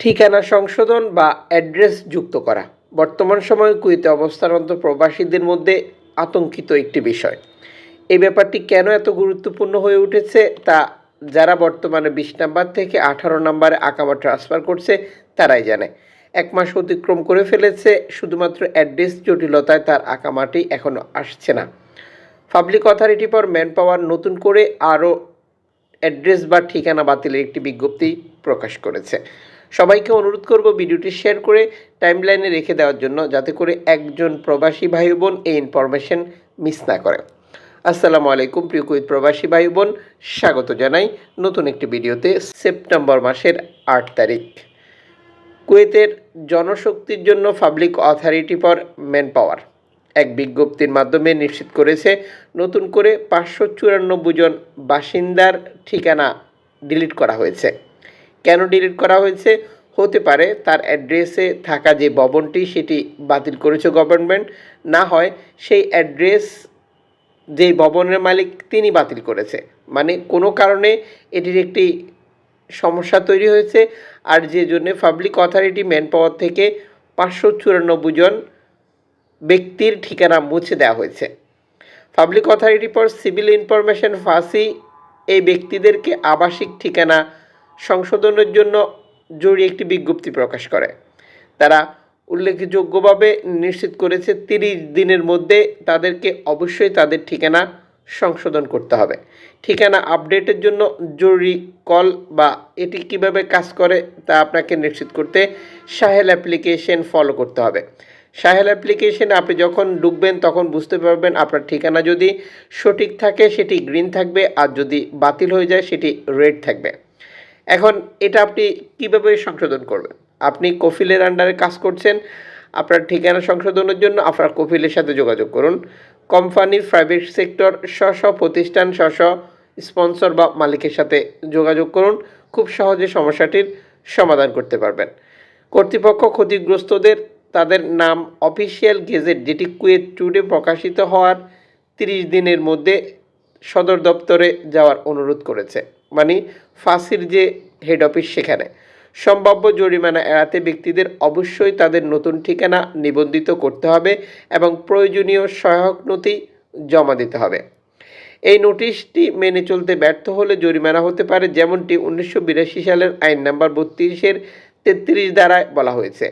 ঠিকানা সংশোধন বা অ্যাড্রেস যুক্ত করা। বর্তমান সময়ে কুয়েতে অবস্থানরত প্রবাসীদের মধ্যে আতঙ্কিত একটি বিষয়। এই ব্যাপারটি কেন এত গুরুত্বপূর্ণ হয়ে উঠেছে তা যারা বর্তমানে বিশ নাম্বার থেকে আঠারো নম্বরে আকামা ট্রান্সফার করছে, তারাই জানে। এক মাস অতিক্রম করে ফেলেছে শুধুমাত্র অ্যাড্রেস জটিলতায় তার আকামাটি এখনও আসছে না। Public authority for man power নতুন করে আরও অ্যাড্রেস বা ঠিকানা বাতিলের একটি বিজ্ঞপ্তি প্রকাশ করেছে। সবাইকে অনুরোধ করব ভিডিওটি শেয়ার করে টাইমলাইনে রেখে দেওয়ার জন্য যাতে করে একজন প্রবাসী ভাই বোন এই ইনফরমেশন মিস না করে। আসসালামু আলাইকুম, প্রিয় কুইত প্রবাসী ভাই বোন স্বাগত জানাই নতুন একটি ভিডিওতে সেপ্টেম্বর মাসের আট তারিখ। কুয়েতের জনশক্তির জন্য public authority for man power এক বিজ্ঞপ্তির মাধ্যমে নিশ্চিত করেছে, নতুন করে পাঁচশো চুরানব্বই জন বাসিন্দার ঠিকানা ডিলিট করা হয়েছে। কেন ডিলিট করা হয়েছে? হতে পারে তার অ্যাড্রেসে থাকা যে ভবনটি সেটি বাতিল করেছে গভর্নমেন্ট না হয় সেই অ্যাড্রেস যেই ভবনের মালিক তিনি বাতিল করেছে। মানে কোনো কারণে এটির একটি সমস্যা তৈরি হয়েছে আর যে জন্যে পাবলিক অথরিটি ম্যান পাওয়ার থেকে পাঁচশো চুরানব্বই জন ব্যক্তির ঠিকানা মুছে দেওয়া হয়েছে। Public authority for civil information ফাঁসি এই ব্যক্তিদেরকে আবাসিক ঠিকানা সংশোধনের জন্য জরুরি একটি বিজ্ঞপ্তি প্রকাশ করে। তারা উল্লেখযোগ্যভাবে নিশ্চিত করেছে, তিরিশ দিনের মধ্যে তাদেরকে অবশ্যই তাদের ঠিকানা সংশোধন করতে হবে। ঠিকানা আপডেটের জন্য জরুরি কল বা এটি কীভাবে কাজ করে তা আপনাকে নিশ্চিত করতে সাহেল অ্যাপ্লিকেশন ফলো করতে হবে। সাহেল অ্যাপ্লিকেশনে আপনি যখন ঢুকবেন, তখন বুঝতে পারবেন আপনার ঠিকানা যদি সঠিক থাকে, সেটি গ্রিন থাকবে, আর যদি বাতিল হয়ে যায়, সেটি রেড থাকবে। এখন এটা আপনি কীভাবে সংশোধন করবেন? আপনি কফিলের আন্ডারে কাজ করছেন, আপনার ঠিকানা সংশোধনের জন্য আপনার কফিলের সাথে যোগাযোগ করুন। কোম্পানি প্রাইভেট সেক্টর স্ব স্ব প্রতিষ্ঠান স্ব স্ব স্পন্সর বা মালিকের সাথে যোগাযোগ করুন। খুব সহজে সমস্যাটির সমাধান করতে পারবেন। কর্তৃপক্ষ ক্ষতিগ্রস্তদের, তাদের নাম অফিসিয়াল গেজেট যেটি কুয়েত টুডে প্রকাশিত হওয়ার তিরিশ দিনের মধ্যে সদর দপ্তরে যাওয়ার অনুরোধ করেছে। মানে ফাঁসির যে হেড অফিস সেখানে। সম্ভাব্য জরিমানা এড়াতে ব্যক্তিদের অবশ্যই তাদের নতুন ঠিকানা নিবন্ধিত করতে হবে এবং প্রয়োজনীয় সহায়ক নথি জমা দিতে হবে। এই নোটিশটি মেনে চলতে ব্যর্থ হলে জরিমানা হতে পারে, যেমনটি উনিশশো বিরাশি সালের আইন নাম্বার বত্রিশের তেত্রিশ দ্বারায় বলা হয়েছে।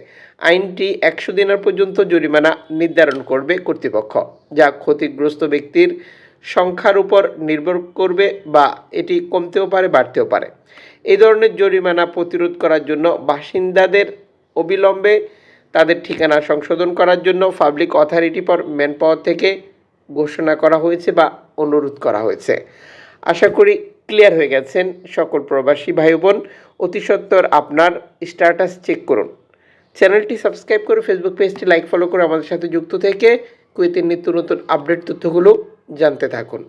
আইনটি একশো দিনের পর্যন্ত জরিমানা নির্ধারণ করবে কর্তৃপক্ষ, যা ক্ষতিগ্রস্ত ব্যক্তির সংখ্যার উপর নির্ভর করবে বা এটি কমতেও পারে, বাড়তেও পারে। এই ধরনের জরিমানা প্রতিরোধ করার জন্য বাসিন্দাদের অবিলম্বে তাদের ঠিকানা সংশোধন করার জন্য public authority for man power থেকে ঘোষণা করা হয়েছে বা অনুরোধ করা হয়েছে। আশা করি ক্লিয়ার হয়ে গেছেন সকল প্রবাসী ভাই বোন অতি সত্বর আপনার স্ট্যাটাস চেক করুন। চ্যানেলটি সাবস্ক্রাইব করে ফেসবুক পেজটি লাইক, ফলো করে আমাদের সাথে যুক্ত থেকে কুয়েতের নিত্য নতুন আপডেট তথ্যগুলো জানতে থাকুন।